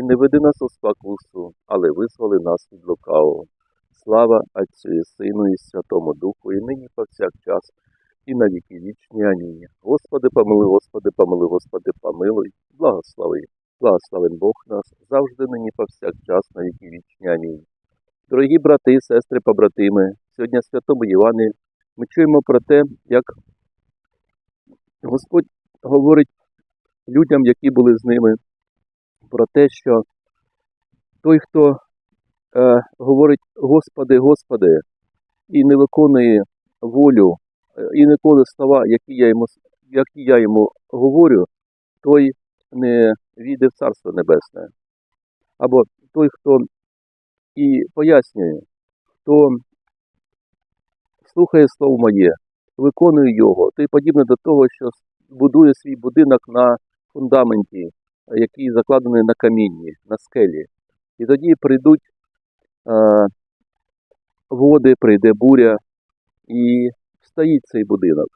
І не веди нас у спокусу, але визволи нас від лукавого. Слава Отцю і Сину і Святому Духу, і нині повсякчас, і на віки вічні. Амінь. Господи, помилуй, Господи, помилуй, Господи, помилуй, благослови. Благословен Бог нас завжди нині повсякчас, на віки вічні. Амінь. Дорогі брати, сестри, побратими, сьогодні Святому Євангелії ми чуємо про те, як Господь говорить людям, які були з ними, про те, що той, хто е, говорить Господи, Господи, і не виконує волю, е, і не коли слова, які я йому, які я йому говорю, той не війде в Царство Небесне. Або той, хто і пояснює, хто слухає слово моє, виконує його, то й подібне до того, що будує свій будинок на фундаменті, який закладений на камінні, на скелі. І тоді прийдуть е, води, прийде буря і встоїть цей будинок.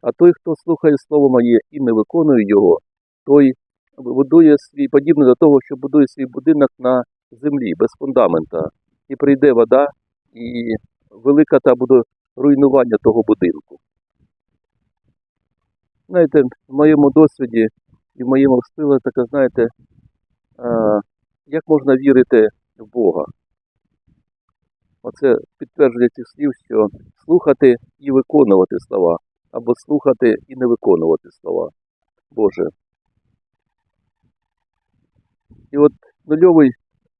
А той, хто слухає слово моє і не виконує його, той будує свій подібне до того, що будує свій будинок на землі без фундамента. І прийде вода, і велика та буде руйнування того будинку. Знаєте, в моєму досвіді і в моєму стилі таке, знаєте, е, як можна вірити в Бога. Оце підтвердження цих слів, що слухати і виконувати слова, або слухати і не виконувати слова. Боже. І от нульовий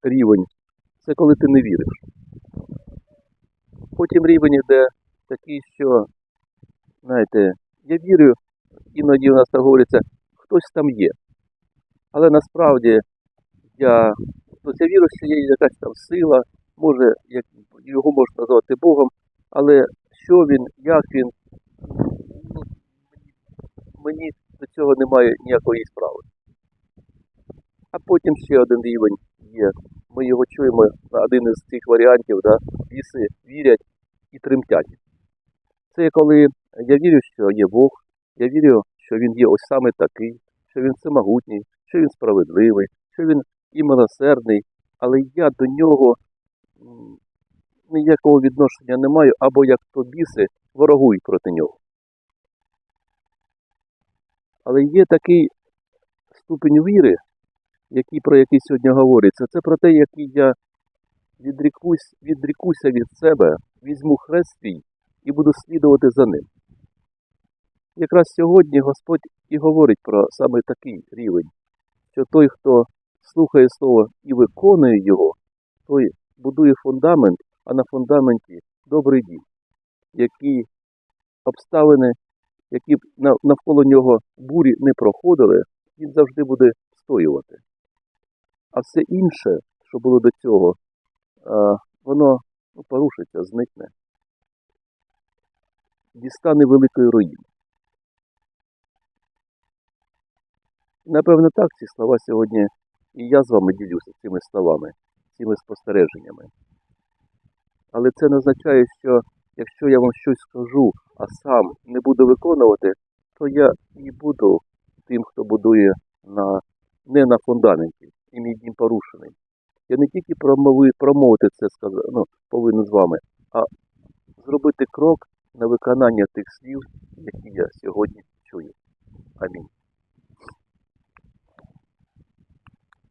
рівень це коли ти не віриш. Потім рівень іде такий, що, знаєте, я вірю, іноді у нас так говориться, хтось там є. Але насправді я, я вірю, що є якась там сила, може, як, його можна назвати Богом, але що він, як він, ну, мені до цього немає ніякої справи. А потім ще один рівень є. Ми його чуємо на один із цих варіантів, да? біси вірять і тремтять. Це коли я вірю, що є Бог, я вірю, що він є ось саме такий, що він всемогутній, що він справедливий, що він і милосердний, але я до нього ніякого відношення не маю, або як то біси ворогують проти нього. Але є такий ступень віри, який, про який сьогодні говориться, це про те, який я відрікусь, відрікуся від себе, візьму хрест свій і буду слідувати за ним. Якраз сьогодні Господь і говорить про саме такий рівень, що той, хто слухає Слово і виконує його, той будує фундамент, а на фундаменті добрий дім, які обставини, які б навколо нього бурі не проходили, він завжди буде встоювати. А все інше, що було до цього, воно ну, порушиться, зникне, дістане великої руїни. Напевно, так ці слова сьогодні і я з вами ділюся цими словами, цими спостереженнями. Але це не означає, що якщо я вам щось скажу, а сам не буду виконувати, то я і буду тим, хто будує на, не на фундаменті, і мій дім порушений. Я не тільки промови, промовити це ну, повинен з вами, а зробити крок на виконання тих слів, які я сьогодні.